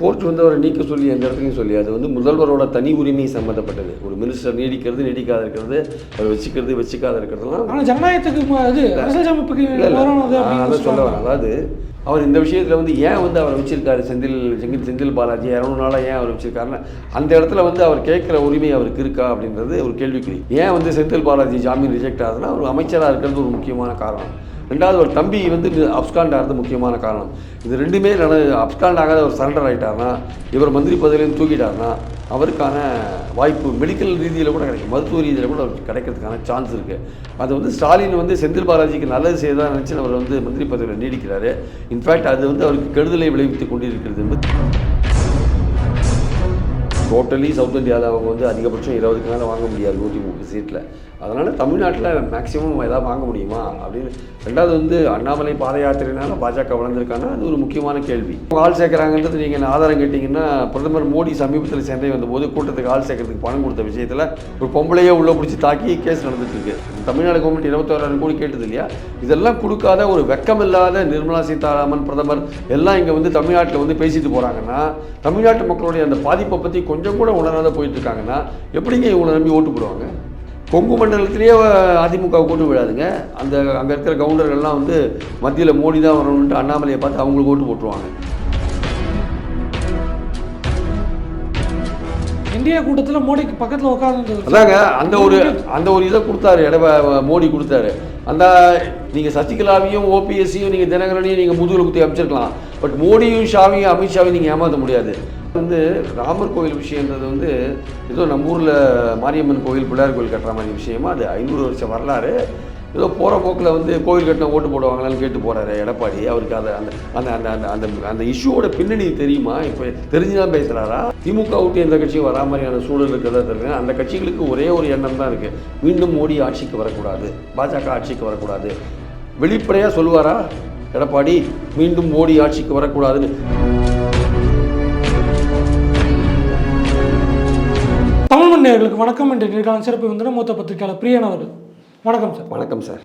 Court வந்து அவரை நீக்க சொல்லி எந்த இடத்துலையும் சொல்லி அது வந்து முதல்வரோட தனி உரிமை சம்மந்தப்பட்டது ஒரு மினிஸ்டர் நீடிக்கிறது நீடிக்காத இருக்கிறது அவர் வச்சுக்கிறது வச்சுக்காத இருக்கிறதுலாம் ஆனால் ஜனநாயகத்துக்கு அதான் சொல்ல வரேன். அதாவது அவர் இந்த விஷயத்தில் வந்து ஏன் வந்து அவர் வச்சிருக்காரு? செந்தில் செந்தில் செந்தில் பாலாஜி இரநூறு நாளாக ஏன் அவர் வச்சிருக்காருன்னா அந்த இடத்துல வந்து அவர் கேட்குற உரிமை அவருக்கு இருக்கா அப்படின்றது ஒரு கேள்விக்குறி. ஏன் வந்து செந்தில் பாலாஜி ஜாமீன் ரிஜெக்ட் ஆகுதுன்னா அவர் அமைச்சராக இருக்கிறது ஒரு முக்கியமான காரணம். ரெண்டாவது ஒரு தம்பி வந்து அப்ஸ்காண்ட் ஆகிறது முக்கியமான காரணம். இது ரெண்டுமே அப்ஸ்காண்ட் ஆகாத ஒரு சரண்டர் ஆகிட்டார்னா இவர் மந்திரி பதவியிலேருந்து தூக்கிட்டார்னா அவருக்கான வாய்ப்பு மெடிக்கல் ரீதியில் கூட கிடைக்கும். மருத்துவ ரீதியில் கூட அவருக்கு கிடைக்கிறதுக்கான சான்ஸ் இருக்குது அது வந்து ஸ்டாலின் வந்து செந்தில் பாலாஜிக்கு நல்லது செய்யதான் நினச்சி அவர் வந்து மந்திரி பதவியில் நீடிக்கிறாரு. இன்ஃபேக்ட் அது வந்து அவருக்கு கெடுதலை விளைவித்து கொண்டிருக்கிறது என்பது டோட்டலி சவுத் இந்தியாவில் அவங்க வந்து அதிகபட்சம் இருபதுக்கு மேலே வாங்க முடியாது நூற்றி முப்பது சீட்டில் அதனால் தமிழ்நாட்டில் மேக்ஸிமம் எதாவது வாங்க முடியுமா அப்படின்னு ரெண்டாவது வந்து அண்ணாமலை பாத யாத்திரைனால பாஜக வளர்ந்துருக்காங்கன்னா அது ஒரு முக்கியமான கேள்வி. ஆள் சேர்க்குறாங்கன்றது நீங்கள் ஆதாரம் கேட்டிங்கன்னா பிரதமர் மோடி சமீபத்தில் சென்னை வந்தபோது கூட்டத்துக்கு ஆள் சேர்க்கறதுக்கு பணம் கொடுத்த விஷயத்தில் ஒரு பொம்பளையே உள்ளே பிடிச்சி தாக்கி கேஸ் நடந்துட்டுருக்கு தமிழ்நாடு கவர்மெண்ட் இருபத்தோராயிரம் கோடி கேட்டது இல்லையா? இதெல்லாம் கொடுக்காத ஒரு வெக்கமில்லாத நிர்மலா சீதாராமன் பிரதமர் எல்லாம் இங்கே வந்து தமிழ்நாட்டில் வந்து பேசிட்டு போகிறாங்கன்னா தமிழ்நாட்டு மக்களுடைய அந்த பாதிப்பை பற்றி கொஞ்சம் கூட உணராத போயிட்டு இருக்காங்கன்னா எப்படிங்க இவங்களை நம்பி ஓட்டு போடுவாங்க? கொங்கு மண்டலத்திலேயே அதிமுக கூட்டு விடாதுங்க அந்த அங்கே இருக்கிற கவுண்டர்கள்லாம் வந்து மத்தியில் மோடி தான் வரணுன்ட்டு அண்ணாமலையை பார்த்து அவங்களுக்கு ஓட்டு போட்டுருவாங்க. இந்தியா கூட்டத்தில் மோடிக்கு பக்கத்தில் உட்கார்ந்து அதாங்க அந்த ஒரு அந்த ஒரு இதை கொடுத்தாரு எடப மோடி கொடுத்தாரு. அந்த நீங்கள் சசிகலாவையும் ஓபிஎஸ்சியும் நீங்கள் தினகரனையும் நீங்கள் முதுகில் குத்தி அமைச்சிருக்கலாம். பட் மோடியும் ஷாவையும் அமித்ஷாவையும் நீங்கள் ஏமாற்ற முடியாது. வந்து ராமர் கோயில் விஷயன்றது வந்து ஏதோ நம்ம ஊரில் மாரியம்மன் கோயில் பிள்ளையார் கோயில் கட்டுற மாதிரி விஷயமா? அது ஐநூறு வருஷம் வரலாறு. ஏதோ போகிற போக்கில் வந்து கோயில் கட்டின ஓட்டு போடுவாங்களான்னு கேட்டு போகிறாரு எடப்பாடி. அவருக்கு அதை அந்த அந்த அந்த அந்த அந்த அந்த இஷ்யூவோட பின்னணி தெரியுமா? இப்போ தெரிஞ்சுதான் பேசுகிறாரா திமுக விட்டு எந்த கட்சியும் வரா மாதிரியான சூழல் இருக்கிறதா தெரியுங்க அந்த கட்சிகளுக்கு ஒரே ஒரு எண்ணம் தான் இருக்குது மீண்டும் மோடி ஆட்சிக்கு வரக்கூடாது. பாஜக ஆட்சிக்கு வரக்கூடாது. வெளிப்படையாக சொல்லுவாரா? எடப்பாடி மீண்டும் மோடி ஆட்சிக்கு வரக்கூடாதுன்னு. தமிழ் மண்ணியர்களுக்கு வணக்கம் என்ற நேர்காணல் சிறப்பு வந்து மூத்த பத்திரிகையாளர் பிரியன் அவர்கள். வணக்கம் சார். வணக்கம் சார்.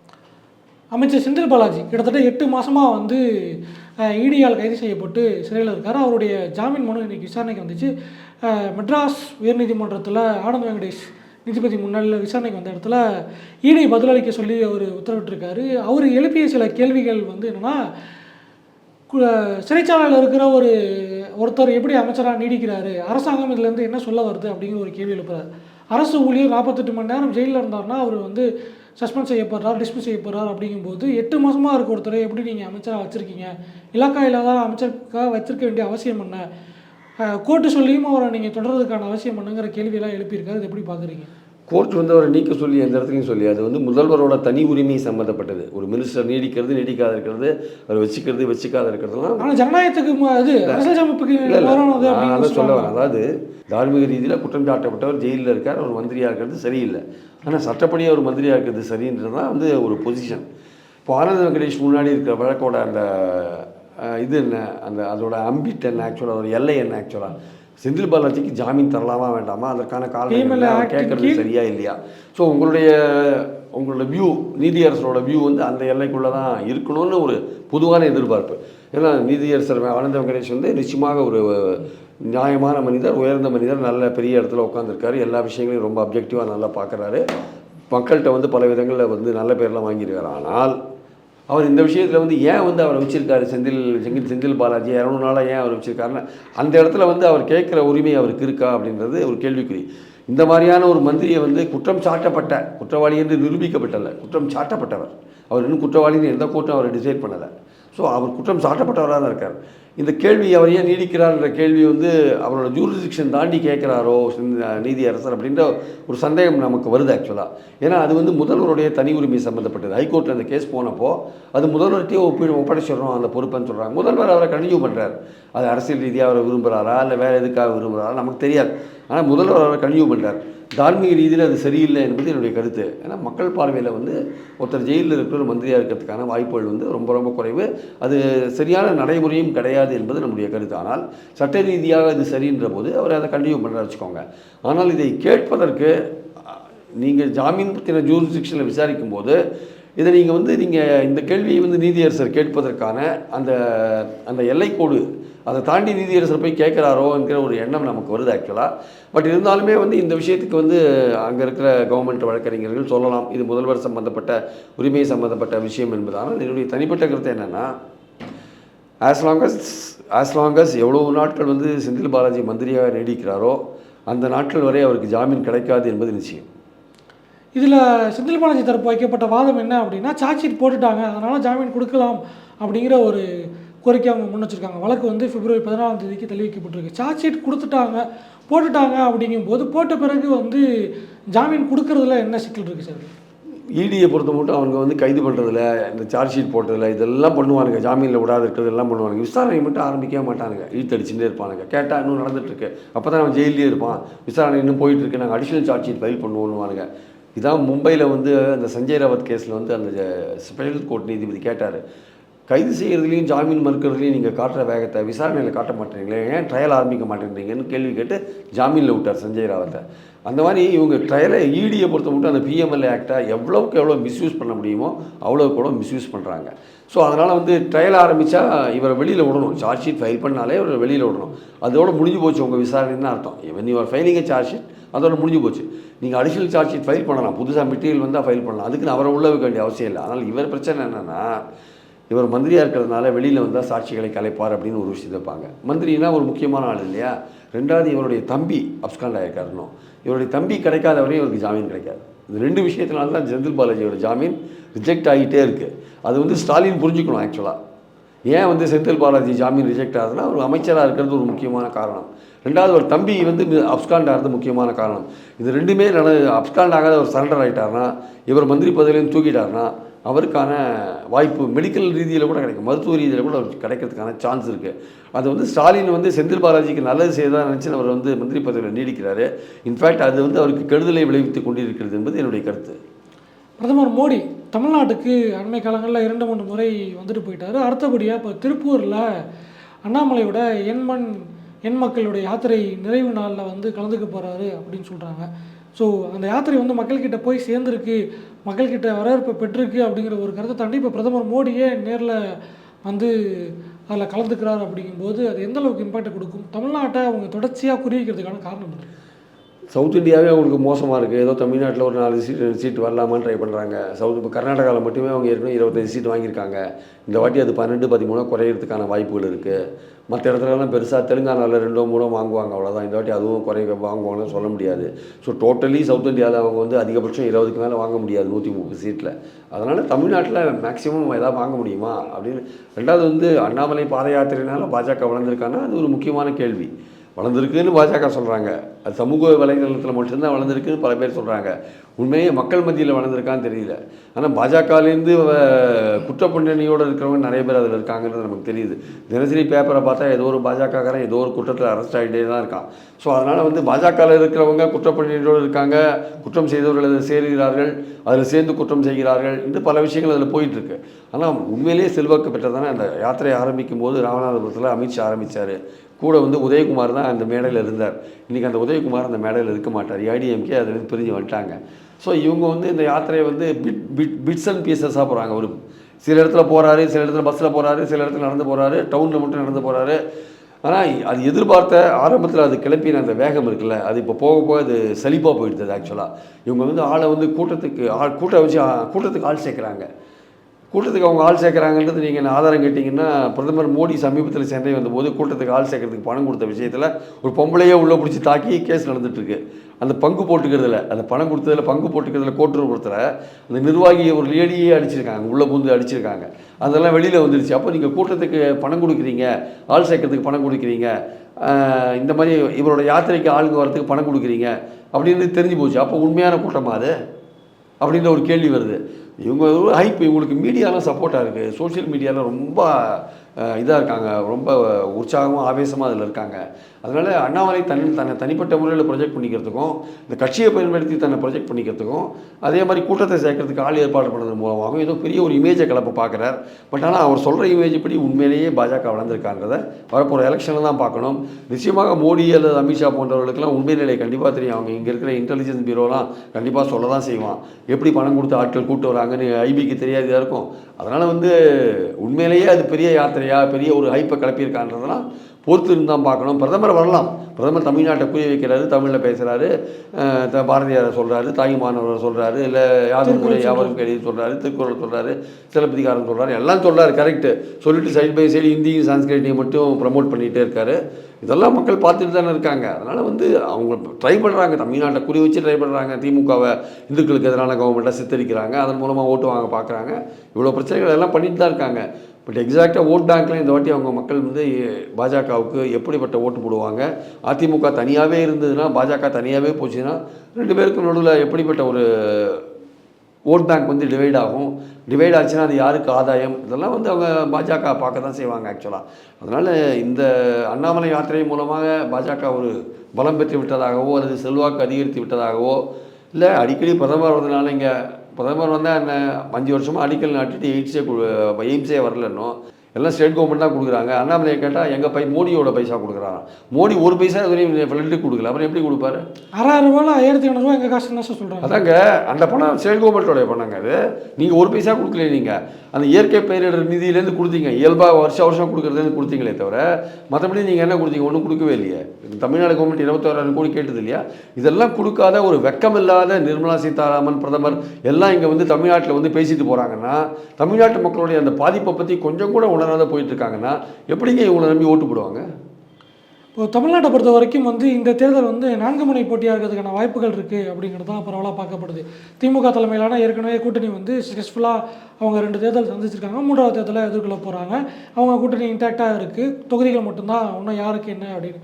அமைச்சர் செந்தில் பாலாஜி கிட்டத்தட்ட எட்டு மாசமாக வந்து இடியால் கைது செய்யப்பட்டு சிறையில் இருக்கார். அவருடைய ஜாமீன் மனு இன்னைக்கு விசாரணைக்கு வந்துச்சு. மெட்ராஸ் உயர்நீதிமன்றத்தில் ஆனந்த் வெங்கடேஷ் நீதிபதி முன்னாடியில் விசாரணைக்கு வந்த இடத்துல இடி பதிலளிக்க சொல்லி அவர் உத்தரவிட்டிருக்காரு. அவர் எழுப்பிய சில கேள்விகள் வந்து என்னென்னா சிறைச்சாலையில் இருக்கிற ஒரு ஒருத்தர் எப்படி அமைச்சராக நீடிக்கிறாரு? அரசாங்கம் இதுலேருந்து என்ன சொல்ல வருது அப்படிங்கிற ஒரு கேள்வி எழுப்புறாரு. அரசு ஊழியர் நாற்பத்தெட்டு மணி நேரம் ஜெயிலில் இருந்தார்னா அவர் வந்து சஸ்பெண்ட் செய்யப்படுறார் டிஸ்மிஸ் செய்யப்படுறார் அப்படிங்கும்போது எட்டு மாதமாக இருக்க ஒருத்தரை எப்படி நீங்கள் அமைச்சராக வச்சுருக்கீங்க? இலாக்கா இல்லாத அமைச்சருக்காக வச்சிருக்க வேண்டிய அவசியம் என்ன? கோர்ட்டு சொல்லியும் அவரை நீங்கள் தொடர்றதுக்கான அவசியம் என்னங்கிற கேள்வியெல்லாம் எழுப்பியிருக்காரு. இது எப்படி பார்க்குறீங்க கோர்ட் வந்து அவரை நீக்க சொல்லி எந்த இடத்துலையும் சொல்லி அது வந்து முதல்வரோட தனி உரிமை சம்மந்தப்பட்டது. ஒரு மினிஸ்டர் நீடிக்கிறது நீடிக்காத இருக்கிறது அவர் வச்சுக்கிறது வச்சுக்காத இருக்கிறதுலாம் ஆனால் ஜனநாயகத்துக்கு சொல்ல வரேன். அதாவது தார்மீக ரீதியில் குற்றம் சாட்டப்பட்டவர் ஜெயிலில் இருக்கார் அவர் மந்திரியாக இருக்கிறது சரியில்லை. ஆனால் சட்டப்படி அவர் மந்திரியாக இருக்கிறது சரின்றது தான் வந்து ஒரு பொசிஷன் இப்போ ஆனந்த வெங்கடேஷ் முன்னாடி இருக்கிற வழக்கோட அந்த இது என்ன? அந்த அதோட அம்பிட் என்ன ஆக்சுவலாக ஒரு எல்லை என்ன ஆக்சுவலாக செந்தில் பாலாஜிக்கு ஜாமீன் தரலாமா வேண்டாமா? அதற்கான Act கேட்கறது சரியா இல்லையா? ஸோ உங்களுடைய உங்களோட வியூ நீதியரசரோட வியூ வந்து அந்த எல்லைக்குள்ளே தான் இருக்கணும்னு ஒரு பொதுவான எதிர்பார்ப்பு. ஏன்னா நீதியரசர் ஆனந்த வெங்கடேஷ் வந்து நிச்சயமாக ஒரு நியாயமான மனிதர் உயர்ந்த மனிதர் நல்ல பெரிய இடத்துல உட்காந்துருக்காரு எல்லா விஷயங்களையும் ரொம்ப அப்ஜெக்டிவாக நல்லா பார்க்குறாரு. மக்கள்கிட்ட வந்து பல விதங்களில் வந்து நல்ல பேர்லாம் வாங்கியிருக்காரு. ஆனால் அவர் இந்த விஷயத்தில் வந்து ஏன் வந்து அவரை வச்சிருக்காரு? செந்தில் செங்கில் செந்தில் பாலாஜி இரநூறு நாளாக ஏன் அவர் வச்சிருக்காருன்னா அந்த இடத்துல வந்து அவர் கேட்குற உரிமை அவருக்கு இருக்கா அப்படின்றது ஒரு கேள்விக்குறி. இந்த மாதிரியான ஒரு மந்திரியை வந்து குற்றம் சாட்டப்பட்ட குற்றவாளி என்று நிரூபிக்கப்பட்டல்ல குற்றம் சாட்டப்பட்டவர். அவர் இன்னும் குற்றவாளின்னு எந்த கோர்ட்டும் அவரை டிசைட் பண்ணலை. ஸோ அவர் குற்றம் சாட்டப்பட்டவராக தான் இருக்கார். இந்த கேள்வி அவர் ஏன் நீடிக்கிறார்ன்ற கேள்வி வந்து அவரோட ஜூரிடிக்ஷன் தாண்டி கேட்குறாரோ நீதியரசர் அப்படின்ற ஒரு சந்தேகம் நமக்கு வருது ஆக்சுவலாக ஏன்னா அது வந்து முதல்வருடைய தனி உரிமை சம்மந்தப்பட்டது ஹைகோர்ட்டில் அந்த கேஸ் போனப்போ அது முதல்வர்கிட்டயே ஒப்பி ஒப்படைச்சிடுறோம் அந்த பொறுப்புன்னு சொல்கிறாங்க முதல்வர் அவரை கண்டினியூ பண்ணுறாரு அது அரசியல் ரீதியாக அவரை விரும்புகிறாரா இல்லை வேறு எதுக்காக விரும்புகிறாரா நமக்கு தெரியாது. ஆனால் முதல்வர் அவரை கன்யூ பண்ணுறார் தார்மீக ரீதியில் அது சரியில்லை என்பது என்னுடைய கருத்து. ஏன்னா மக்கள் பார்வையில் வந்து ஒருத்தர் ஜெயிலில் இருக்கிற மந்திரியாக இருக்கிறதுக்கான வாய்ப்புகள் வந்து ரொம்ப ரொம்ப குறைவு. அது சரியான நடைமுறையும் கிடையாது என்பது நம்முடைய கருத்து. ஆனால் சட்ட ரீதியாக இது சரின்ற போது அவர் அதை கண்டினியூ பண்ணுற வச்சுக்கோங்க. ஆனால் இதை கேட்பதற்கு நீங்கள் ஜாமீன் பற்றின ஜூரிஸ்டிக்ஷனில் விசாரிக்கும் போது இதை நீங்கள் வந்து நீங்கள் இந்த கேள்வியை வந்து நீதியரசர் கேட்பதற்கான அந்த அந்த எல்லைக்கோடு அதை தாண்டி நீதியரசர் போய் கேட்குறாரோங்கிற ஒரு எண்ணம் நமக்கு வருது ஆக்சுவலாக பட் இருந்தாலுமே வந்து இந்த விஷயத்துக்கு வந்து அங்கே இருக்கிற கவர்மெண்ட் வழக்கறிஞர்கள் சொல்லலாம். இது முதல்வர் சம்மந்தப்பட்ட உரிமை சம்மந்தப்பட்ட விஷயம் என்பதால் என்னுடைய தனிப்பட்ட கருத்து என்னென்னா as long as as long as நாட்கள் வந்து செந்தில் பாலாஜி மந்திரியாக நீடிக்கிறாரோ அந்த நாட்கள் வரை அவருக்கு ஜாமீன் கிடைக்காது என்பது நிச்சயம். இதில் செந்தில் பாலாஜி தரப்பு வைக்கப்பட்ட வாதம் என்ன அப்படின்னா சார்ஜ் ஷீட் போட்டுட்டாங்க. அதனால் ஜாமீன் கொடுக்கலாம் அப்படிங்கிற ஒரு கோரிக்கை அவங்க முன் வச்சுருக்காங்க. வழக்கு வந்து பிப்ரவரி பதினாலாம் தேதிக்கு தள்ளி வைக்கப்பட்டிருக்கு. சார்ஜ் ஷீட் கொடுத்துட்டாங்க. போட்டுட்டாங்க அப்படிங்கும்போது போட்ட பிறகு வந்து ஜாமீன் கொடுக்கறதுல என்ன சிக்கல் இருக்குது சார்? இடியை பொறுத்த மட்டும் அவங்க வந்து கைது பண்ணுறதில்ல இந்த சார்ஜ் ஷீட் போட்டதில் இதெல்லாம் பண்ணுவானுங்க. ஜாமீனில் விடாத இருக்கிறது எல்லாம் பண்ணுவானுங்க. விசாரணை மட்டும் ஆரம்பிக்கவே மாட்டானுங்க. இழுத்தடிச்சுட்டே இருப்பானுங்க. கேட்டால் இன்னும் நடந்துட்டுருக்கு. அப்போ தான் அவன் ஜெயிலே இருப்பான் விசாரணை இன்னும் போயிட்டு இருக்கு நாங்கள் அடிஷனல் சார்ஜ் ஷீட் ஃபைல் பண்ணுவோம்னுவானுங்க. இதான் மும்பையில் வந்து அந்த சஞ்சய் ராவத் கேஸில் வந்து அந்த ஸ்பெஷல் கோர்ட் நீதிபதி கேட்டார். கைது செய்கிறதுலையும் ஜாமீன் மறுக்கிறதுலையும் நீங்கள் காட்டுற வேகத்தை விசாரணையில் காட்ட மாட்டேங்களே? ஏன் ட்ரையல் ஆரம்பிக்க மாட்டேங்கிறீங்கன்னு கேள்வி கேட்டு ஜாமீனில் விட்டார் சஞ்சய் ராவத்தை அந்த மாதிரி இவங்க ட்ரையலை இடியை பொறுத்த மட்டும் அந்த பிஎம்எல்ஏ ஆக்டை எவ்வளோக்கு எவ்வளோ மிஸ்யூஸ் பண்ண முடியுமோ அவ்வளோக்கு எவ்வளோ மிஸ்யூஸ் பண்ணுறாங்க ஸோ அதனால் வந்து ட்ரையல் ஆரம்பித்தா இவரை வெளியில் விடணும். சார்ஜ் ஷீட் ஃபைல் பண்ணாலே இவரை வெளியில் விடணும். அதோட முடிஞ்சு போச்சு உங்கள் விசாரணைன்னு அர்த்தம். இவன் இவர் ஃபைலிங்க சார்ஜ் ஷீட் அதோட முடிஞ்சு போச்சு. நீங்கள் அடிஷனல் சார்ஜ் ஷீட் ஃபைல் பண்ணலாம். புதுசாக மெட்டீரியல் வந்தால் ஃபைல் பண்ணலாம். அதுக்குன்னு அவரை உள்ள வைக்க வேண்டிய அவசியம் இல்லை. ஆனால் இவர் பிரச்சனை என்னென்னா இவர் மந்திரியாக இருக்கிறதுனால வெளியில் வந்தால் சாட்சிகளை கலைப்பார் அப்படின்னு ஒரு விஷயத்தை வைப்பாங்க. மந்திரினா ஒரு முக்கியமான ஆள் இல்லையா? ரெண்டாவது இவருடைய தம்பி அப்ஸ்காண்ட் ஆகிருக்காருனோ இவருடைய தம்பி கிடைக்காத வரையும் இவருக்கு ஜாமீன் கிடைக்காது. இந்த ரெண்டு விஷயத்தினால தான் செந்தில் பாலாஜியோட ஜாமீன் ரிஜெக்ட் ஆகிட்டே இருக்குது அது வந்து ஸ்டாலின் புரிஞ்சுக்கணும் ஆக்சுவலாக ஏன் வந்து செந்தில் பாலாஜி ஜாமீன் ரிஜெக்ட் ஆகுதுன்னா ஒரு அமைச்சராக இருக்கிறது ஒரு முக்கியமான காரணம். ரெண்டாவது ஒரு தம்பி வந்து அப்ஸ்காண்ட் ஆகிறது முக்கியமான காரணம். இது ரெண்டுமே நட அப்ஸ்காண்ட் ஆகாத ஒரு சரண்டர் ஆகிட்டார்னா இவர் மந்திரி பதவியிலேருந்து தூக்கிட்டார்னா அவருக்கான வாய்ப்பு மெடிக்கல் ரீதியில் கூட கிடைக்கும். மருத்துவ ரீதியில் கூட அவருக்கு கிடைக்கிறதுக்கான சான்ஸ் இருக்குது அது வந்து ஸ்டாலின் வந்து செந்தில் பாலாஜிக்கு நல்லது செய்ததாக நினச்சி அவர் வந்து மந்திரி பதவியில் நீடிக்கிறாரு. இன்ஃபேக்ட் அது வந்து அவருக்கு கெடுதலை விளைவித்து கொண்டிருக்கிறது என்பது என்னுடைய கருத்து. பிரதமர் மோடி தமிழ்நாட்டுக்கு அண்மை காலங்களில் இரண்டு மூன்று முறை வந்துட்டு போயிட்டார். அடுத்தபடியாக இப்போ திருப்பூரில் அண்ணாமலையோட எண்மண் எண் மக்களுடைய யாத்திரை நிறைவு நாளில் வந்து கலந்துக்க போகிறாரு அப்படின்னு சொல்கிறாங்க ஸோ அந்த யாத்திரை வந்து மக்கள்கிட்ட போய் சேர்ந்துருக்கு மக்கள்கிட்ட வரவேற்பை பெற்றிருக்கு அப்படிங்கிற ஒரு கருத்தை தாண்டி இப்போ பிரதமர் மோடியே நேரில் வந்து அதில் கலந்துக்கிறார் அப்படிங்கும்போது அது எந்த அளவுக்கு இம்பாக்ட் கொடுக்கும்? தமிழ்நாட்டை அவங்க தொடர்ச்சியாக குறிவிக்கிறதுக்கான காரணம் என்ன? சவுத் இந்தியாவே அவங்களுக்கு மோசமாக இருக்குது ஏதோ தமிழ்நாட்டில் ஒரு நாலு சீட்டு சீட்டு வரலாமான்னு ட்ரை பண்ணுறாங்க சவுத் இப்போ கர்நாடகாவில் மட்டுமே அவங்க ஏற்கனவே இருபத்தஞ்சு சீட்டு வாங்கியிருக்காங்க. இந்த வாட்டி அது பன்னெண்டு பதிமூணாக குறையிறதுக்கான வாய்ப்புகள் இருக்குது மற்ற இடத்துலலாம் பெருசாக தெலுங்கானாவில் ரெண்டோ மூணோ வாங்குவாங்க அவ்வளோதான் இந்த வாட்டி அதுவும் குறை வாங்குவாங்கன்னு சொல்ல முடியாது. ஸோ டோட்டலி சவுத் இந்தியாவில் அவங்க வந்து அதிகபட்சம் இருபதுக்கு மேலே வாங்க முடியாது நூற்றி முப்பது சீட்டில் அதனால் தமிழ்நாட்டில் மேக்ஸிமம் எதாவது வாங்க முடியுமா? அப்படின்னு ரெண்டாவது வந்து அண்ணாமலை பாத யாத்திரையினால் பாஜக வளர்ந்துருக்காங்கன்னா அது ஒரு முக்கியமான கேள்வி. வளர்ந்துருக்குன்னு பாஜக சொல்கிறாங்க அது சமூக வலைதளத்தில் மட்டும்தான் வளர்ந்துருக்குன்னு பல பேர் சொல்கிறாங்க உண்மையே மக்கள் மத்தியில் வளர்ந்துருக்கான்னு தெரியல. ஆனால் பாஜகலேருந்து குற்றப்பண்ணணியோடு இருக்கிறவங்க நிறைய பேர் அதில் இருக்காங்கன்றது நமக்கு தெரியுது. தினசரி பேப்பரை பார்த்தா ஏதோ ஒரு பாஜகக்காரன் ஏதோ ஒரு குற்றத்தில் அரெஸ்ட் ஆகிட்டே தான் இருக்கான். ஸோ அதனால் வந்து பாஜகவில் இருக்கிறவங்க குற்றப்பண்ணணியோடு இருக்காங்க. குற்றம் செய்தவர்கள் அதில் சேருகிறார்கள். அதில் சேர்ந்து குற்றம் செய்கிறார்கள் என்று பல விஷயங்கள் அதில் போயிட்டுருக்கு. ஆனால் உண்மையிலேயே செல்வாக்கு பெற்றதானே அந்த யாத்திரை ஆரம்பிக்கும் போது ராமநாதபுரத்தில் அமித்ஷா ஆரம்பித்தார் கூட வந்து உதயகுமார் தான் அந்த மேடையில் இருந்தார். இன்றைக்கி அந்த உதயகுமார் அந்த மேடையில் இருக்க மாட்டார். ஏடிஎம்கே அதுலேருந்து பிரிஞ்சு வந்துட்டாங்க. ஸோ இவங்க வந்து இந்த யாத்திரையை வந்து பிட் பிட் பிட்ஸ் அண்ட் பீசஸாக போகிறாங்க ஒரு சில இடத்துல போகிறாரு சில இடத்துல பஸ்ஸில் போகிறாரு சில இடத்துல நடந்து போகிறாரு டவுனில் மட்டும் நடந்து போகிறாரு ஆனால் அது எதிர்பார்த்த ஆரம்பத்தில் அது கிளப்பின அந்த வேகம் இருக்குல்ல அது இப்போ போக போக அது சலிப்பாக போயிடுது ஆக்சுவலாக இவங்க வந்து ஆளை வந்து கூட்டத்துக்கு ஆள் கூட்டம் வச்சு கூட்டத்துக்கு ஆள் சேர்க்குறாங்க. கூட்டத்துக்கு அவங்க ஆள் சேர்க்குறாங்கன்றது நீங்கள் ஆதாரம் கேட்டிங்கன்னா பிரதமர் மோடி சமீபத்தில் சென்னை வந்தபோது கூட்டத்துக்கு ஆள் சேர்க்கறதுக்கு பணம் கொடுத்த விஷயத்தில் ஒரு பொம்பளையே உள்ளே பிடிச்சி தாக்கி கேஸ் நடந்துட்டுருக்கு. அந்த பங்கு போட்டுக்கிறதுல அந்த பணம் கொடுத்ததில் பங்கு போட்டுக்கிறதுல கோட்டுருப்புறத்தில் அந்த நிர்வாகி ஒரு லேடியே அடிச்சிருக்காங்க உள்ளே பூந்து அடிச்சிருக்காங்க. அதெல்லாம் வெளியில் வந்துருச்சு. அப்போ நீங்கள் கூட்டத்துக்கு பணம் கொடுக்குறீங்க ஆள் சேர்க்கறதுக்கு பணம் கொடுக்குறீங்க இந்த மாதிரி இவரோட யாத்திரைக்கு ஆளுங்க வரத்துக்கு பணம் கொடுக்குறீங்க அப்படின்னு தெரிஞ்சு போச்சு. அப்போ உண்மையான கூட்டமாக அது? அப்படின்ற ஒரு கேள்வி வருது. இவங்க ஹைப் இவங்களுக்கு மீடியாலாம் சப்போர்ட்டாக இருக்குது சோஷியல் மீடியாவில் ரொம்ப இதாக இருக்காங்க. ரொம்ப உற்சாகமாக ஆவேசமாக அதில் இருக்காங்க. அதனால் அண்ணாமலை தன் தன்னை தனிப்பட்ட முறையில் ப்ரொஜெக்ட் பண்ணிக்கிறதுக்கும் இந்த கட்சியை பயன்படுத்தி தன்னை ப்ரொஜெக்ட் பண்ணிக்கிறதுக்கும் அதே மாதிரி கூட்டத்தை சேர்க்கறதுக்கு ஆள் ஏற்பாடு பண்ணுறது மூலமாகவும் ஏதோ பெரிய ஒரு இமேஜை கலப்பு பார்க்குறார். பட் ஆனால் அவர் சொல்கிற இமேஜ் படி உண்மையிலேயே பாஜக வளர்ந்துருக்காங்கிறத வரப்போகிற எலெக்ஷனில் தான் பார்க்கணும். நிச்சயமாக மோடி அல்லது அமித்ஷா போன்றவர்களுக்கெல்லாம் உண்மை நிலை கண்டிப்பாக தெரியும். அவங்க இங்கே இருக்கிற இன்டெலிஜென்ஸ் பியூரோலாம் கண்டிப்பாக சொல்ல தான் செய்வான். எப்படி பணம் கொடுத்து ஆட்கள் கூட்டு வராங்கன்னு ஐபிக்கு தெரியாததாக இருக்கும் அதனால் வந்து உண்மையிலேயே அது பெரிய யாத்திரையாக பெரிய ஒரு ஹைப்பை கிளப்பியிருக்கான்றதெல்லாம் பொறுத்து இருந்து தான் பார்க்கணும். பிரதமர் வரலாம். பிரதமர் தமிழ்நாட்டை புரிய வைக்கிறாரு தமிழில் பேசுகிறாரு பாரதியாரை சொல்கிறாரு தாய்மானவர் சொல்கிறாரு இல்லை யாதவ் முறை யாவரும் எழுதி சொல்கிறாரு திருக்குறள் சொல்கிறாரு சிலப்பதிகாரம் சொல்கிறாரு எல்லாம் சொல்கிறாரு கரெக்டு சொல்லிட்டு சைடு பை சைடு ஹிந்தியும் சான்ஸ்கிரிட்டையும் மட்டும் ப்ரமோட் பண்ணிகிட்டே இருக்காரு. இதெல்லாம் மக்கள் பார்த்துட்டு தானே இருக்காங்க. அதனால் வந்து அவங்க ட்ரை பண்ணுறாங்க தமிழ்நாட்டை குறி வச்சு ட்ரை பண்ணுறாங்க திமுகவை இந்துக்களுக்கு எதிரான கவர்மெண்ட்டாக சித்தரிக்கிறாங்க. அதன் மூலமாக ஓட்டு வாங்க பார்க்குறாங்க இவ்வளோ பிரச்சனைகள் எல்லாம் பண்ணிட்டு தான் இருக்காங்க. பட் எக்ஸாக்டாக ஓட் பேங்க்கில் இந்த வாட்டி அவங்க மக்கள் வந்து பாஜகவுக்கு எப்படிப்பட்ட ஓட்டு போடுவாங்க? அதிமுக தனியாகவே இருந்ததுன்னா பாஜக தனியாகவே போச்சுன்னா ரெண்டு பேருக்கும் நடுவில் எப்படிப்பட்ட ஒரு ஓட் பேங்க் வந்து டிவைட் ஆகும்? டிவைட் ஆச்சுன்னா அது யாருக்கு ஆதாயம்? இதெல்லாம் வந்து அவங்க பாஜக பார்க்க தான் செய்வாங்க ஆக்சுவலாக அதனால் இந்த அண்ணாமலை யாத்திரை மூலமாக பாஜக ஒரு பலம் பெற்று விட்டதாகவோ அல்லது செல்வாக்கு அதிகரித்து விட்டதாகவோ இல்லை அடிக்கடி பிரதமர் வந்ததுனால இங்கே பிரதமர் வந்து அந்த அஞ்சு வருஷமாக அடிக்கல் நாட்டிட்டு எய்ட்ஸே எய்ம்ஸே வரல இன்னும் எல்லாம் ஸ்டேட் கவர்மெண்ட் தான் கொடுக்குறாங்க. அண்ணாமலையை கேட்டால் எங்கள் பை மோடியோட பைசா கொடுக்குறாங்க மோடி ஒரு பைசா இதுவரையும் ஃப்ரெண்டுக்கு கொடுக்கல. அப்புறம் எப்படி கொடுப்பாரு? ஆறாயிரம் ரூபாயில் ஆயிரத்தி ஐநூறுரூவா எங்கள் காசு சார் சொல்கிறாங்க அதாங்க அந்த பணம் ஸ்டேட் கவர்மெண்ட்டோடைய பணங்க அது. நீங்கள் ஒரு பைசா கொடுக்கல நீங்கள் அந்த இயற்கை பேரிடர் நிதியிலேருந்து கொடுத்தீங்க. இயல்பாக வருஷம் வருஷம் கொடுக்குறதுலேருந்து கொடுத்தீங்களே தவிர மற்றபடி நீங்கள் என்ன கொடுத்தீங்க? ஒன்றும் கொடுக்கவே இல்லையே. தமிழ்நாடு கவர்மெண்ட் இருபத்தோராயிரம் கோடி கேட்டது இல்லையா? இதெல்லாம் கொடுக்காத ஒரு வெக்கமில்லாத நிர்மலா சீதாராமன் பிரதமர் எல்லாம் இங்கே வந்து தமிழ்நாட்டில் வந்து பேசிட்டு போகிறாங்கன்னா தமிழ்நாட்டு மக்களுடைய அந்த பாதிப்பை பற்றி கொஞ்சம் கூட உணராத போயிட்டு இருக்காங்கன்னா எப்படிங்க இவங்களை நம்பி ஓட்டு போடுவாங்க? இப்போ தமிழ்நாட்டை பொறுத்த வரைக்கும் வந்து இந்த தேர்தல் வந்து நான்கு முனை போட்டியாக இருக்கிறதுக்கான வாய்ப்புகள் இருக்குது அப்படிங்கிறது தான் பரவலாக பார்க்கப்படுது. திமுக தலைமையிலான ஏற்கனவே கூட்டணி வந்து சக்ஸஸ்ஃபுல்லாக அவங்க ரெண்டு தேர்தல் சந்திச்சிருக்காங்க. மூன்றாவது தேர்தலை எதிர்கொள்ள போகிறாங்க அவங்க கூட்டணி இன்டாக்டாக இருக்குது தொகுதிகள் மட்டும்தான் இன்னும் யாருக்கு என்ன அப்படின்னு.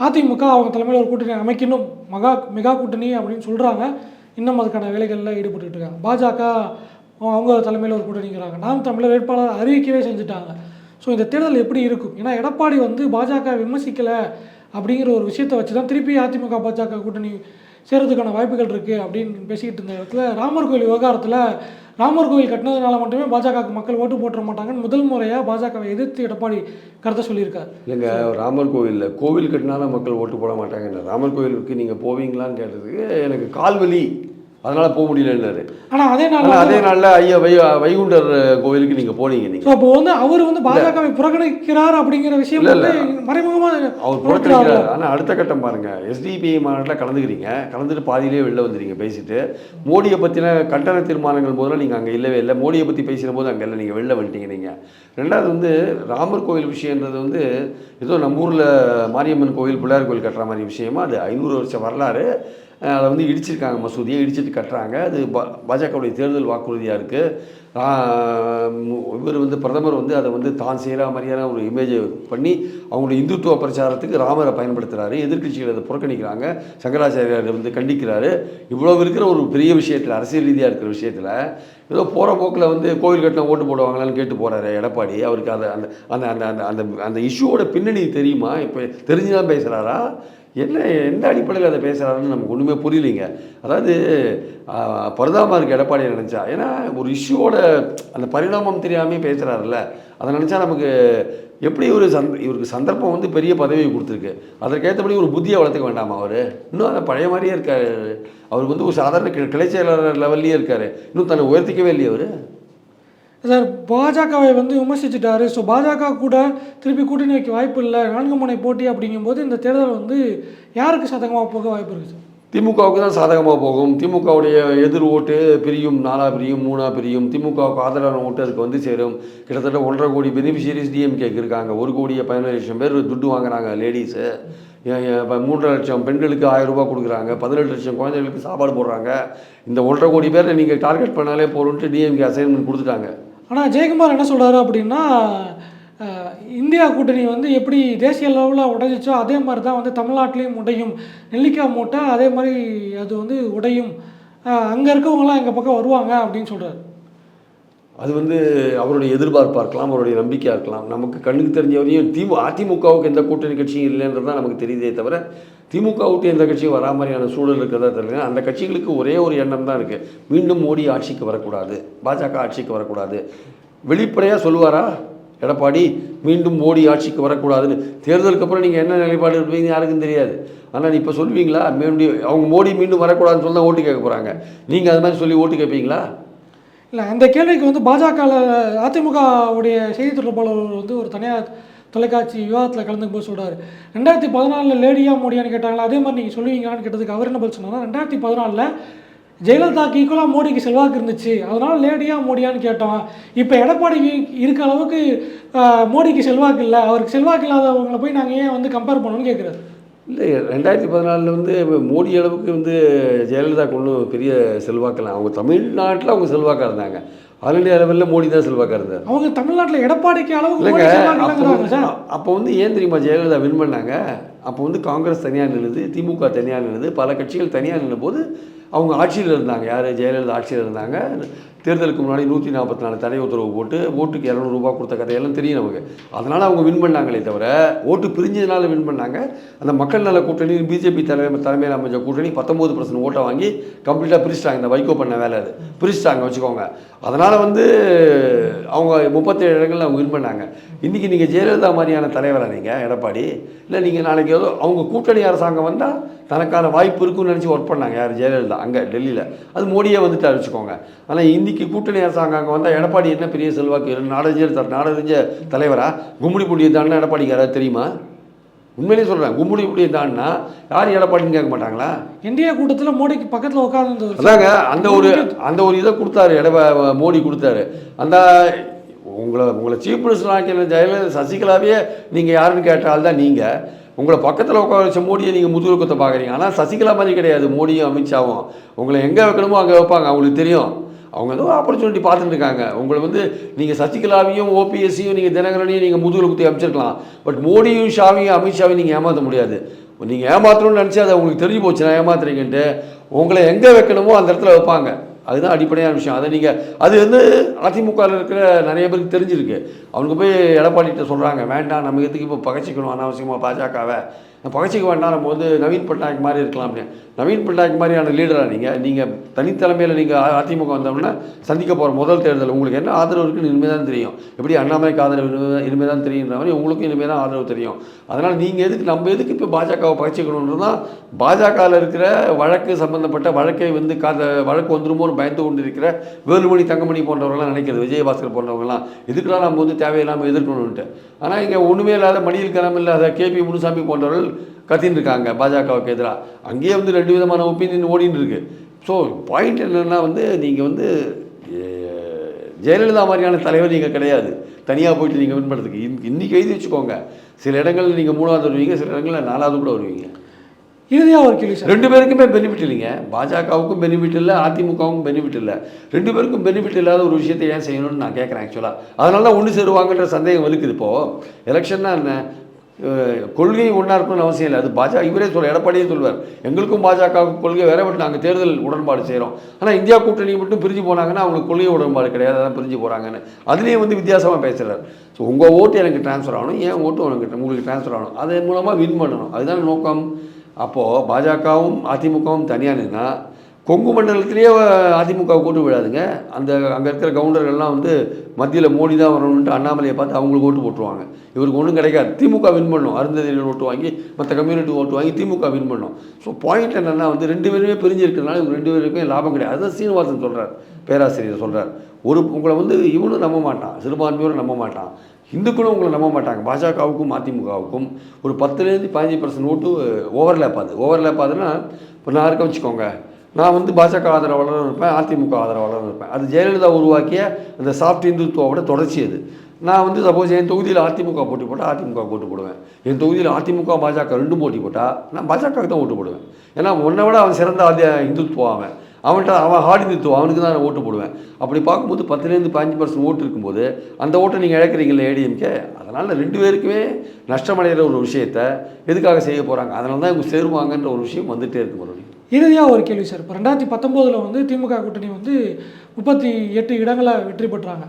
அதிமுக அவங்க தலைமையில் ஒரு கூட்டணி அமைக்கணும். மகா மெகா கூட்டணி அப்படின்னு சொல்கிறாங்க இன்னும் அதுக்கான வேலைகளில் ஈடுபட்டுட்டு இருக்காங்க. பாஜக அவங்க தலைமையில் ஒரு கூட்டணிங்கிறாங்க நாம் தமிழர் வேட்பாளர் அறிவிக்கவே செஞ்சுட்டாங்க. ஸோ இந்த தேர்தல் எப்படி இருக்கும்? ஏன்னா எடப்பாடி வந்து பாஜக விமர்சிக்கலை அப்படிங்கிற ஒரு விஷயத்தை வச்சு தான் திருப்பி அதிமுக பாஜக கூட்டணி சேர்கிறதுக்கான வாய்ப்புகள் இருக்குது அப்படின்னு பேசிக்கிட்டு இருந்த இடத்துல ராமர் கோயில் விவகாரத்தில் ராமர் கோயில் கட்டினதுனால மட்டுமே பாஜகவுக்கு மக்கள் ஓட்டு போட்டுற மாட்டாங்கன்னு முதல் முறையாக பாஜகவை எதிர்த்து எடப்பாடி கருத்தை சொல்லியிருக்காரு. இல்லைங்க ராமர் கோவிலில் கோவில் கட்டினாலும் மக்கள் ஓட்டு போட மாட்டாங்க. ராமர் கோவிலுக்கு நீங்கள் போவீங்களான்னு கேட்டதுக்கு எனக்கு கால்வலி. அதனால் போக முடியலன்னாரு. ஆனால் அதே நாள் அதே நாளில் ஐயா வை வைகுண்டர் கோவிலுக்கு நீங்கள் போனீங்க நீங்கள் அப்போ வந்து அவர் வந்து பாஜகவை புறக்கணிக்கிறார் அப்படிங்கிற விஷயம் இல்ல, மறைமுகமாக அவர் புறக்கணிக்கிறார். ஆனால் அடுத்த கட்டம் பாருங்க. எஸ்டிபிஐ மாநாட்டில் கலந்துக்கிறீங்க. கலந்துட்டு பாதியிலே வெளில வந்துறீங்க பேசிட்டு. மோடியை பற்றின கண்டன தீர்மானங்கள் போதெல்லாம் நீங்கள் அங்கே இல்லவே இல்லை. மோடியை பற்றி பேசின போது அங்கே இல்லை. நீங்கள் வெளில வந்துட்டீங்க நீங்கள் ரெண்டாவது வந்து ராமர் கோவில் விஷயன்றது வந்து ஏதோ நம்ம ஊரில் மாரியம்மன் கோவில் பிள்ளையார் கோவில் கட்டுற மாதிரி விஷயமா? அது ஐநூறு வருஷம் வரலாறு. அதை வந்து இடிச்சிருக்காங்க மசூதியை இடிச்சிட்டு கட்டுறாங்க. அது பா பாஜகவுடைய தேர்தல் வாக்குறுதியாக இருக்குது இவர் வந்து பிரதமர் வந்து அதை வந்து தான் செய்கிற மாதிரியான ஒரு இமேஜை பண்ணி அவங்களுடைய இந்துத்துவ பிரச்சாரத்துக்கு ராமரை பயன்படுத்துகிறாரு எதிர்கட்சிகள் அதை புறக்கணிக்கிறாங்க. சங்கராச்சாரியார் வந்து கண்டிக்கிறாரு. இவ்வளோ இருக்கிற ஒரு பெரிய விஷயத்தில் அரசியல் ரீதியாக இருக்கிற விஷயத்தில் ஏதோ போகிற போக்கில் வந்து கோவில் கட்டின ஓட்டு போடுவாங்களான்னு கேட்டு போகிறாரு எடப்பாடி. அவருக்கு அதை அந்த அந்த அந்த அந்த அந்த அந்த இஷ்யூவோட பின்னணி தெரியுமா? இப்போ தெரிஞ்சு தான் பேசுகிறாரா என்ன எந்த அடிப்படையில் அதை பேசுகிறாருன்னு நமக்கு ஒன்றுமே புரியலைங்க. அதாவது ஆஹ், இருக்க எடப்பாடியை நினச்சா ஏன்னா ஒரு இஷ்யூவோட அந்த பரிணாமம் தெரியாமே பேசுகிறாருல்ல அதை நினச்சா நமக்கு எப்படி ஒரு சந்த இவருக்கு சந்தர்ப்பம் வந்து பெரிய பதவியை கொடுத்துருக்கு. அதற்கேற்றபடி ஒரு புத்தியை வளர்த்துக்க வேண்டாமா அவர்? இன்னும் அதை பழைய மாதிரியே இருக்கார். அவர் வந்து ஒரு சாதாரண கிளை செயலாளர் லெவல்லையே இருக்கார். இன்னும் தன்னை உயர்த்திக்கவே இல்லையே அவர்? சார் பாஜகவை வந்து விமர்சிச்சிட்டாரு. ஸோ பாஜக கூட திருப்பி கூட்டணி வைக்க வாய்ப்பு இல்லை. நான்கு முனை போட்டி அப்படிங்கும்போது இந்த தேர்தல் வந்து யாருக்கு சாதகமாக போக வாய்ப்பு இருக்குது சார்? திமுகவுக்கு தான் சாதகமாக போகும். திமுகவுடைய எதிர் ஓட்டு பிரியும் நாலா பிரியும் மூணா பிரியும். திமுகவுக்கு ஆதரவான ஓட்டு அதுக்கு வந்து சேரும். கிட்டத்தட்ட ஒன்றரை கோடி பெனிஃபிஷியரிஸ் டிஎம்கேக்கு இருக்காங்க. ஒரு கோடியை பதினேழு லட்சம் பேர் துட்டு வாங்குறாங்க லேடிஸு இப்போ மூன்றரை லட்சம் பெண்களுக்கு ஆயிரம் ரூபாய் கொடுக்குறாங்க. பதினெட்டு லட்சம் குழந்தைகளுக்கு சாப்பாடு போடுறாங்க. இந்த ஒன்றரை கோடி பேரை நீங்கள் டார்கெட் பண்ணாலே போகிறோன்ட்டு டிஎம்கே அசைன்மெண்ட் கொடுத்துட்டாங்க. ஆனால் ஜெயக்குமார் என்ன சொல்கிறாரு அப்படின்னா இந்தியா கூட்டணி வந்து எப்படி தேசிய லெவலில் உடைஞ்சிச்சோ அதே மாதிரி தான் வந்து தமிழ்நாட்டிலையும் உடையும். நெல்லிக்காய் மூட்டை அதே மாதிரி அது வந்து உடையும். அங்கே இருக்கவங்களாம் எங்கள் பக்கம் வருவாங்க அப்படின்னு சொல்கிறார் அது வந்து அவருடைய எதிர்பார்ப்பாக இருக்கலாம் அவருடைய நம்பிக்கையாக இருக்கலாம். நமக்கு கண்ணுக்கு தெரிஞ்சவரையும் திமு அதிமுகவுக்கு எந்த கூட்டணி கட்சியும் இல்லைன்றது தான் நமக்கு தெரியுதே தவிர திமுக விட்டு எந்த கட்சியும் வரா மாதிரியான சூழல் இருக்கிறதா தெரியல. அந்த கட்சிகளுக்கு ஒரே ஒரு எண்ணம் தான் இருக்குது மீண்டும் மோடி ஆட்சிக்கு வரக்கூடாது. பாஜக ஆட்சிக்கு வரக்கூடாது. வெளிப்படையாக சொல்லுவாரா? எடப்பாடி மீண்டும் மோடி ஆட்சிக்கு வரக்கூடாதுன்னு. தேர்தலுக்கு அப்புறம் நீங்கள் என்ன நிலைப்பாடு இருப்பீங்க யாருக்கும் தெரியாது. ஆனால் இப்போ சொல்லுவீங்களா? மீண்டும் அவங்க மோடி மீண்டும் வரக்கூடாதுன்னு சொல்லி தான் ஓட்டு கேட்க போகிறாங்க நீங்கள் அது மாதிரி சொல்லி ஓட்டு கேட்பீங்களா? இல்லை அந்த கேள்விக்கு வந்து பாஜக அதிமுகவுடைய செய்தி தொடர்பாளர் வந்து ஒரு தனியார் தொலைக்காட்சி விவாதத்தில் கலந்து போய் சொல்கிறார் ரெண்டாயிரத்தி பதினாலில் லேடியா மோடியான்னு கேட்டாங்களா? அதே மாதிரி நீங்கள் சொல்லுவீங்களான்னு கேட்டதுக்கு அவர் என்ன பதில் சொன்னார் ரெண்டாயிரத்தி பதினாலில் ஜெயலலிதாக்கு ஈக்குவலாக மோடிக்கு செல்வாக்கு இருந்துச்சு. அதனால் லேடியா மோடியான்னு கேட்டோம். இப்போ எடப்பாடி இருக்க அளவுக்கு மோடிக்கு செல்வாக்கு இல்லை. அவருக்கு செல்வாக்கு இல்லாதவங்களை போய் நாங்கள் ஏன் வந்து கம்பேர் பண்ணணும்னு கேட்குறாரு இல்லை ரெண்டாயிரத்தி பதினாலில் வந்து மோடி அளவுக்கு வந்து ஜெயலலிதாக்கு ஒன்றும் பெரிய செல்வாக்கலாம் அவங்க தமிழ்நாட்டில் அவங்க செல்வாக்காக இருந்தாங்க. ஆல் இண்டியா லெவலில் மோடி தான் செல்வாக்காக இருந்தார். அவங்க தமிழ்நாட்டில் எடப்பாடிக்கு அளவுக்கு இல்லைங்க அப்போ வந்து ஏன் தெரியுமா ஜெயலலிதா வின் பண்ணாங்க? அப்போ வந்து காங்கிரஸ் தனியாக நின்னுது திமுக தனியாக நின்னுது பல கட்சிகள் தனியாக நின்ன போது அவங்க ஆட்சியில் இருந்தாங்க. யார்? ஜெயலலிதா ஆட்சியில் இருந்தாங்க. தேர்தலுக்கு முன்னாடி நூற்றி நாற்பத்தி நாலு தடை உத்தரவு போட்டு ஓட்டுக்கு இரநூறுபா கொடுத்த கதையெல்லாம் தெரியும் நமக்கு. அதனால் அவங்க வின் பண்ணாங்களே தவிர ஓட்டு பிரிஞ்சதுனால வின் பண்ணாங்க. அந்த மக்கள் நல கூட்டணி பிஜேபி தலைமை தலைமையில் அமைஞ்ச கூட்டணி பத்தொம்போது பர்சன்ட் ஓட்டை வாங்கி கம்ப்ளீட்டாக பிரிச்சிட்டாங்க. இந்த வைகோ பண்ண வேலை அது. பிரிச்சிட்டாங்க வச்சுக்கோங்க. அதனால் வந்து அவங்க முப்பத்தேழு இடங்களில் அவங்க வின் பண்ணாங்க. இன்றைக்கி நீங்கள் ஜெயலலிதா மாதிரியான தலைவராக நீங்கள் எடப்பாடி? இல்லை நீங்கள் நாளைக்கு ஏதோ அவங்க கூட்டணி அரசாங்கம் வந்தால் தனக்கான வாய்ப்பு இருக்குன்னு நினச்சி ஒர்க் பண்ணாங்க யார்? ஜெயலலிதா. அங்கே டெல்லியில். அது மோடியே வந்துட்டார் வச்சுக்கோங்க. ஆனால் இன்றைக்கி கூட்டணி அரசாங்கம் அங்கே வந்தால் எடப்பாடி என்ன பெரிய செல்வாக்கு? நாடறிஞ்ச நாடறிஞ்ச தலைவரா? கும்முடி புடியை தாண்டினா எடப்பாடிக்கு யாராவது தெரியுமா? உண்மையிலேயே சொல்கிறேன் கும்முடி புடியை தாண்டினா யாரும் எடப்பாடின்னு கேட்க மாட்டாங்களா? இந்தியா கூட்டத்தில் மோடிக்கு பக்கத்தில் உட்கார்ந்து அதாங்க அந்த ஒரு அந்த ஒரு இதை கொடுத்தாரு. எடப்பா மோடி கொடுத்தாரு. அந்த உங்களை உங்களை சீஃப் மினிஸ்டர் ஆக்கின ஜெயலலிதா சசிகலாவே நீங்கள் யாருன்னு கேட்டால் தான் நீங்கள் உங்களை பக்கத்தில் உட்கார வச்ச மோடியை நீங்கள் முதுகு குத்த பார்க்குறீங்க ஆனால் சசிகலா மாதிரி கிடையாது. மோடியும் அமித்ஷாவும். உங்களை எங்கே வைக்கணுமோ அங்கே வைப்பாங்க. அவங்களுக்கு தெரியும். அவங்க ஏதோ ஆப்பர்ச்சுனிட்டி பார்த்துட்டு இருக்காங்க. உங்களை வந்து நீங்கள் சசிகலாவையும் ஓபிஎஸ்சியும் நீங்கள் தினகரனையும் நீங்கள் முதுகில் குத்தி அமைச்சிருக்கலாம். பட் மோடியும் ஷாவையும் அமித்ஷாவையும் நீங்கள் ஏமாற்ற முடியாது. நீங்கள் ஏமாற்றணும்னு நினச்சி அதை உங்களுக்கு தெரிஞ்சு போச்சு. நான் ஏமாத்துறீங்கன்ட்டு உங்களை எங்கே வைக்கணுமோ அந்த இடத்துல வைப்பாங்க. அதுதான் அடிப்படையான விஷயம். அதை நீங்கள் அது வந்து அதிமுகவில் இருக்கிற நிறைய பேருக்கு தெரிஞ்சிருக்கு. அவனுக்கு போய் எடப்பாடிகிட்ட சொல்கிறாங்க வேண்டாம் நம்ம எதுக்கு இப்போ பகச்சிக்கணும் அனாவசியமாக பாஜகவை? பகச்சிக்க வேண்டாம் நம்ம வந்து நவீன் பட்நாயக் மாதிரி இருக்கலாம் அப்படின்னு நவீன் பட்நாயக் மாதிரியான லீடராக நீங்கள் நீங்கள் தனித்தலைமையில் நீங்கள் அதிமுக வந்தோம்னா சந்திக்க போகிற முதல் தேர்தல் உங்களுக்கு என்ன ஆதரவு இருக்குன்னு இனிமேல் தான் தெரியும். எப்படி அண்ணாமலைக்கு ஆதரவு இனிமே- இனிமேல் தான் தெரியுன்ற மாதிரி உங்களுக்கும் இனிமேல் தான் ஆதரவு தெரியும். அதனால் நீங்கள் எதுக்கு நம்ம எதுக்கு இப்போ பாஜகவை பகச்சிக்கணுன்றது தான் பாஜகவில் இருக்கிற வழக்கு சம்பந்தப்பட்ட வழக்கை வந்து காத வழக்கு வந்துருமோன்னு பயந்து கொண்டு இருக்கிற வேலுமணி தங்கமணி போன்றவர்கள்லாம் நினைக்கிறது விஜயபாஸ்கர் போன்றவங்களாம் இதுக்கெல்லாம் நம்ம வந்து தேவையில்லாமல் எதிர்க்கணும்ன்ட்டு. ஆனால் இங்கே ஒன்றுமே இல்லாத மணியில் கனம் இல்லாத கேபி முனுசாமி போன்றவர்கள் கத்தின்னு இருக்காங்க பாஜகவுக்கு எதிராக அங்கேயே வந்து ரெண்டு விதமான ஒப்பீனியன் ஓடின்னு இருக்கு. ஸோ பாயிண்ட் என்னென்னா வந்து நீங்கள் வந்து ஜெயலலிதா மாதிரியான தலைவர் நீங்கள் கிடையாது. தனியாக போயிட்டு நீங்கள் வின் பண்ணுறதுக்கு இன் இன்னைக்கு எழுதி வச்சுக்கோங்க. சில இடங்களில் நீங்கள் மூணாவது வருவீங்க சில இடங்களில் நாலாவது கூட வருவீங்க. இறுதியாக ஒரு கேள்வி ரெண்டு பேருக்குமே பெனிஃபிட் இல்லைங்க. பாஜகவுக்கும் பெனிஃபிட் இல்லை அதிமுகவுக்கும் பெனிஃபிட் இல்லை. ரெண்டு பேருக்கும் பெனிஃபிட் இல்லாத ஒரு விஷயத்தை ஏன் செய்யணும்னு நான் கேட்குறேன் ஆக்சுவலாக அதனால தான் ஒன்று சேருவாங்கன்ற சந்தேகம் வலுக்குது இப்போது எலெக்ஷன்னா என்ன? கொள்கை ஒன்றா இருக்கணும்னு அவசியம் இல்லை. அது பாஜக இவரே சொல்ல எடப்பாடியே சொல்வார். எங்களுக்கும் பாஜகவுக்கும் கொள்கை வேற பட் நாங்கள் தேர்தல் உடன்பாடு செய்கிறோம் ஆனால் இந்தியா கூட்டணி மட்டும் பிரிஞ்சு போனாங்கன்னா அவங்களுக்கு கொள்கை உடன்பாடு கிடையாது. அதான் பிரிஞ்சு போகிறாங்கன்னு அதுலேயே வந்து வித்தியாசமாக பேசுகிறார் ஸோ உங்கள் ஓட்டு எனக்கு ட்ரான்ஸ்ஃபர் ஆகணும். ஏன் ஓட்டு உனக்கு உங்களுக்கு ட்ரான்ஸ்ஃபர் ஆகணும். அதன் மூலமாக வின் பண்ணணும். அதுதான் நோக்கம்? அப்போது பாஜகவும் அதிமுகவும் தனியாக நின்னா கொங்கு மண்டலத்திலேயே அதிமுக கூட்டு விடாதுங்க அந்த அங்கே இருக்கிற கவுண்டர்கள்லாம் வந்து மத்தியில் மோடி தான் வரணுன்ட்டு அண்ணாமலையை பார்த்து அவங்களுக்கு ஓட்டு போட்டுருவாங்க. இவருக்கு ஒன்றும் கிடைக்காது. திமுக வின் பண்ணும். அருந்ததியில் ஓட்டு வாங்கி மற்ற கம்யூனிட்டி ஓட்டு வாங்கி திமுக வின் பண்ணும். ஸோ பாயிண்ட் என்னென்னா வந்து ரெண்டு பேருமே பிரிஞ்சிருக்கிறதுனால இவங்க ரெண்டு பேருக்குமே லாபம் கிடையாது. அதுதான் சீனிவாசன் சொல்கிறார் பேராசிரியர் சொல்கிறார் ஒரு உங்களை வந்து இவனும் நம்ப மாட்டான் சிறுபான்மையோடு நம்ப மாட்டான். இந்துக்களும் உங்களை நம்ப மாட்டாங்க. பாஜகவுக்கும் அதிமுகவுக்கும் ஒரு பத்துலேருந்து பதினஞ்சு பர்சன்ட் ஓட்டு ஓவர்லேப் ஆகுது ஓவர்லேப் ஆகுதுன்னா இப்போ நான் இருக்க வச்சுக்கோங்க. நான் வந்து பாஜக ஆதரவாளரும் இருப்பேன் அதிமுக ஆதரவாளரும் இருப்பேன். அது ஜெயலலிதா உருவாக்கிய அந்த சாஃப்ட் இந்துத்துவோட தொடர்ச்சி அது. நான் வந்து சப்போஸ் என் தொகுதியில் அதிமுக போட்டி போட்டால் அதிமுக ஓட்டு போடுவேன். என் தொகுதியில் அதிமுக பாஜக ரெண்டும் போட்டி போட்டால் நான் பாஜகவுக்கு தான் ஓட்டு போடுவேன். ஏன்னா உன்னை விட அவன் சிறந்த ஆதி இந்துத்துவம் அவன். அவன்கிட்ட அவன் ஹார்ட் இந்துத்துவம் அவனுக்கு தான் நான் ஓட்டு போடுவேன். அப்படி பார்க்கும்போது பத்துலேருந்து பதினஞ்சு பர்சன்ட் ஓட்டு இருக்கும்போது அந்த ஓட்டை நீங்கள் இழக்கிறீங்களே ஏடிஎம்கே? அதனால் ரெண்டு பேருக்குமே நஷ்டமடைகிற ஒரு விஷயத்த எதுக்காக செய்ய போகிறாங்க அதனால தான் இவங்க சேருவாங்கன்ற ஒரு விஷயம் வந்துகிட்டே இருக்கு மறுபடியும் இறுதியாக ஒரு கேள்வி சார். இப்போ ரெண்டாயிரத்தி பத்தொம்போதில் வந்து திமுக கூட்டணி வந்து முப்பத்தி எட்டு இடங்களை வெற்றி பெற்றாங்க.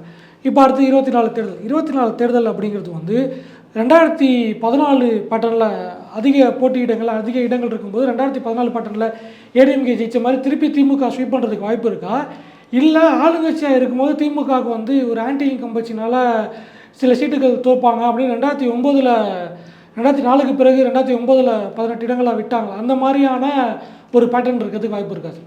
இப்போ அடுத்து இருபத்தி நாலு தேர்தல். இருபத்தி நாலு தேர்தல் அப்படிங்கிறது வந்து ரெண்டாயிரத்தி பதினாலு பேட்டர்னில் அதிக போட்டியிடங்கள் அதிக இடங்கள் இருக்கும்போது ரெண்டாயிரத்தி பதினாலு பட்டனில் ஏடிஎம்கே ஜெயிச்ச மாதிரி திருப்பி திமுக ஸ்வீப் பண்ணுறதுக்கு வாய்ப்பு இருக்கா? இல்லை ஆளுங்கட்சியாக இருக்கும்போது திமுகவுக்கு வந்து ஒரு ஆன்டி இன்கம்பச்சினால சில சீட்டுகள் தோப்பாங்க அப்படின்னு ரெண்டாயிரத்தி ஒம்போதில் ரெண்டாயிரத்தி நாலுக்கு பிறகு ரெண்டாயிரத்தி ஒம்போதில் பதினெட்டு இடங்களாக விட்டாங்க அந்த மாதிரியான ஒரு பேட்டர்ன் இருக்கிறதுக்கு வாய்ப்பு இருக்காது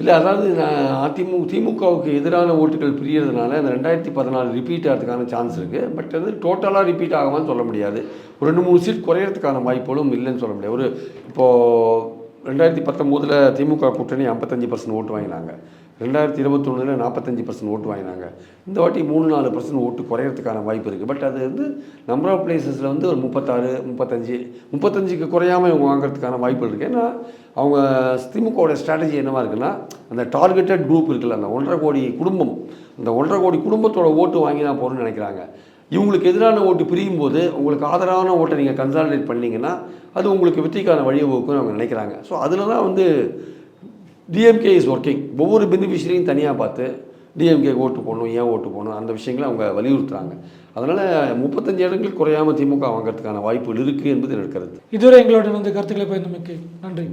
இல்லை அதாவது நான் அதிமுக திமுகவுக்கு எதிரான ஓட்டுகள் பிரியறதுனால அந்த ரெண்டாயிரத்தி பதினாலு ரிப்பீட் ஆகிறதுக்கான சான்ஸ் இருக்குது பட் வந்து டோட்டலாக ரிப்பீட் ஆகாமல் சொல்ல முடியாது. ஒரு ரெண்டு மூணு சீட் குறையிறதுக்கான வாய்ப்புகளும் இல்லைன்னு சொல்ல முடியாது. ஒரு இப்போது ரெண்டாயிரத்தி பத்தொம்போதில் திமுக கூட்டணி ஐம்பத்தஞ்சு பர்சன்ட் ஓட்டு வாங்கினாங்க. ரெண்டாயிரத்தி இருபத்தொன்னில் நாற்பத்தஞ்சு பர்சன்ட் ஓட்டு வாங்கினாங்க. இந்த வாட்டி மூணு நாலு பர்சன்ட் ஓட்டு குறையிறதுக்கான வாய்ப்பு இருக்குது பட் அது வந்து நம்பர் ஆஃப் பிளேசஸில் வந்து ஒரு முப்பத்தாறு முப்பத்தஞ்சு முப்பத்தஞ்சுக்கு குறையாமல் இவங்க வாங்குறதுக்கான வாய்ப்பு இருக்குது ஏன்னா அவங்க திமுகவோட ஸ்ட்ராட்டஜி என்னவாக இருக்குன்னா அந்த டார்கெட்டட் குரூப் இருக்குல்ல அந்த ஒன்றரை கோடி குடும்பம் அந்த ஒன்றரை கோடி குடும்பத்தோட ஓட்டு வாங்கி நான் போகணும்னு நினைக்கிறாங்க. இவங்களுக்கு எதிரான ஓட்டு பிரியும் போது உங்களுக்கு ஆதரவான ஓட்டை நீங்கள் கன்சாலிடேட் பண்ணிங்கன்னா அது உங்களுக்கு வெற்றிக்கான வழிவகுக்குன்னு அவங்க நினைக்கிறாங்க. ஸோ அதில் தான் வந்து டிஎம்கே இஸ் ஒர்க்கிங் ஒவ்வொரு பெனிஃபிஷரியும் தனியாக பார்த்து டிஎம்கே ஓட்டு போடணும் ஏன் ஓட்டு போடணும் அந்த விஷயங்களை அவங்க வலியுறுத்துறாங்க. அதனால் முப்பத்தஞ்சு இடங்கள் குறையாமல் திமுக வாங்குறதுக்கான வாய்ப்புகள் இருக்குது என்பது எனக்கு கருத்து. இதுவரை எங்களோட வந்து கருத்துக்களை பயந்தமைக்கு நன்றி.